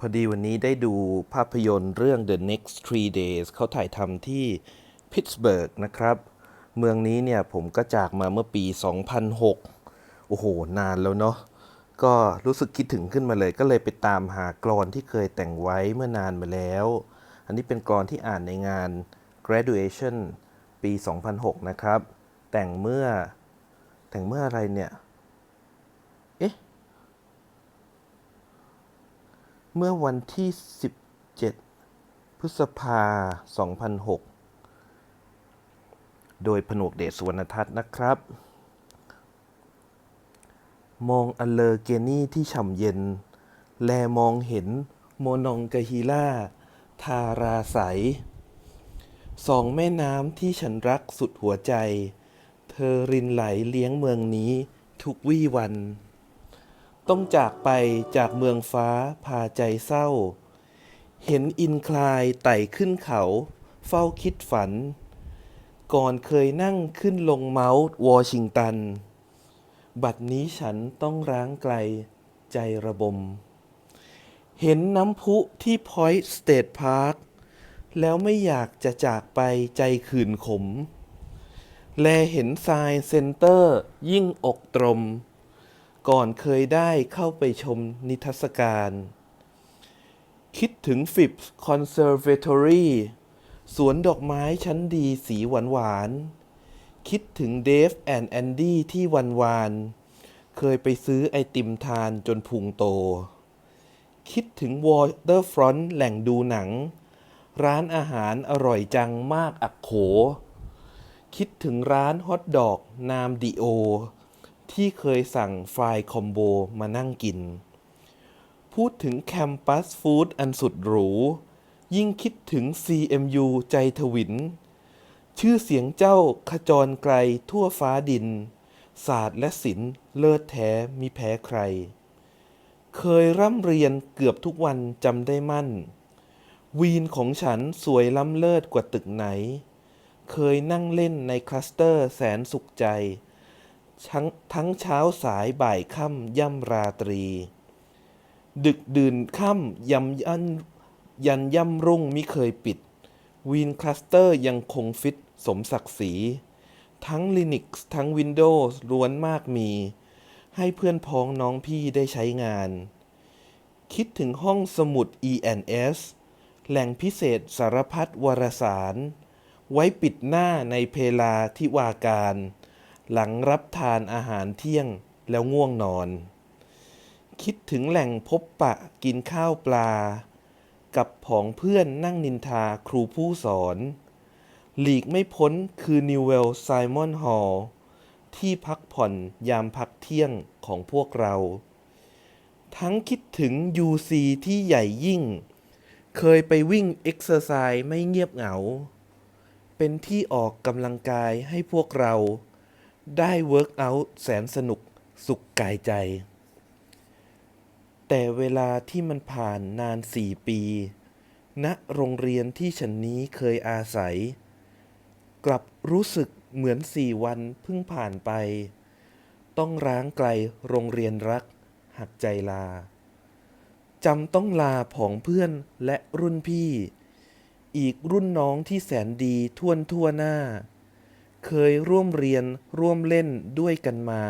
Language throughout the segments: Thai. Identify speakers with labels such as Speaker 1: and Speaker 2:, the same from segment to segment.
Speaker 1: พอดีวันนี้ได้ดูภาพยนตร์เรื่อง The Next Three Days เขาถ่ายทำที่พิตสเบิร์กนะครับ เมืองนี้เนี่ยผมก็จากมาเมื่อปี 2006 โอ้โห นานแล้วเนาะ ก็รู้สึกคิดถึงขึ้นมาเลยก็เลยไปตามหากรอนที่เคยแต่งไว้เมื่อนานมาแล้ว อันนี้เป็นกรอนที่อ่านในงาน graduation ปี 2006 นะครับ แต่งเมื่อแต่งเมื่ออะไรเนี่ย เอ๊ะ เมื่อวันที่ 17 พฤษภา 2006 โดยผนวกเดชสุวรรณทัศน์นะครับ มองอเลอเกนี่ที่ฉ่ำเย็น แลมองเห็นโมนองกาฮิล่า ทาราใสสองแม่น้ำที่ฉันรักสุดหัวใจ เธอรินไหลเลี้ยงเมืองนี้ทุกวี่วัน ต้องจากไปจากเมืองฟ้าพาใจเศร้า เห็นอินคลายไต่ขึ้นเขา เฝ้าคิดฝัน ก่อนเคยนั่งขึ้นลงเมาส์วอชิงตัน บัดนี้ฉันต้องร้างไกลใจระบม เห็นน้ำพุที่พอยต์สเตทพาร์คแล้วไม่อยากจะจากไปใจขื่นขม แลเห็นทรายเซ็นเตอร์ยิ่งอกตรม ก่อนเคยได้เข้าไปชมนิทรรศการ คิดถึงฟิบคอนเซอร์เวทอรี่สวนดอกไม้ชั้นดีสีหวานหวาน คิดถึงเดฟแอนแอนดี้ที่วันวาน เคยไปซื้อไอติมทานจนพุงโต คิดถึงวอเตอร์ฟรอนต์แหล่งดูหนัง ร้านอาหารอร่อยจังมากอักโข คิดถึงร้านฮอทดอกนามดิโอ ที่เคยสั่งไฟล์คอมโบมานั่งกิน พูดถึงแคมปัสฟู้ดอันสุดหรู ยิ่งคิดถึง CMU ใจถวิน ชื่อเสียงเจ้าขจรไกลทั่วฟ้าดิน ศาสตร์และศิลป์เลิศแท้มิแพ้ใคร เคยร่ำเรียนเกือบทุกวันจำได้มั่น วีนของฉันสวยล้ำเลิศกว่าตึกไหน เคยนั่งเล่นในคลัสเตอร์แสนสุขใจ ทั้งทั้งเช้าสายบ่ายค่ำย่ำราตรี ดึกดื่นค่ำยำยันยันย่ำรุ่งมิเคยปิด วีนคลัสเตอร์ยังคงฟิตสมศักดิ์ศรี ทั้ง Linux ทั้ง Windows ล้วนมากมี ให้เพื่อนพ้องน้องพี่ได้ใช้งาน คิดถึงห้องสมุด E&S แหล่งพิเศษสารพัดวารสาร ไว้ปิดหน้าในเพลาที่วาการ หลังรับทานอาหารเที่ยงแล้วง่วงนอน คิดถึงแหล่งพบปะกินข้าวปลา กับผองเพื่อนนั่งนินทาครูผู้สอน หลีกไม่พ้นคือนิวเวลไซมอนฮอลที่พักผ่อนยามพักเที่ยงของพวกเรา ทั้งคิดถึง UC ที่ใหญ่ยิ่ง เคยไปวิ่งเอ็กซ์เซอร์ไซส์ไม่เงียบเหงา เป็นที่ออกกำลังกายให้พวกเรา ได้เวิร์กอัลแสนสนุกสุขกายใจ แต่เวลาที่มันผ่านนานสี่ปีณโรงเรียนที่ฉันนี้เคยอาศัย กลับรู้สึกเหมือนสี่วันเพิ่งผ่านไป ต้องร้างไกลโรงเรียนรัก หักใจลาจำต้องลาผองเพื่อนและรุ่นพี่ อีกรุ่นน้องที่แสนดีท่วนทั่วหน้า เคยร่วมเรียนร่วมเล่นด้วยกันมา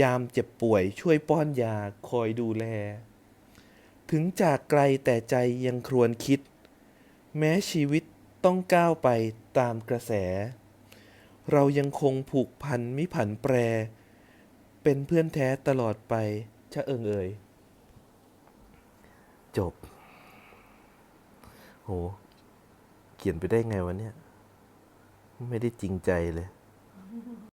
Speaker 1: ยามเจ็บป่วยช่วยป้อนยาคอยดูแล ถึงจากไกลแต่ใจยังครวญคิด แม้ชีวิตต้องก้าวไปตามกระแส เรายังคงผูกพันมิผันแปร เป็นเพื่อนแท้ตลอดไปชะเอิงเอ่ยจบ โห เขียนไปได้ไงวะเนี่ย ไม่ได้จริงใจเลย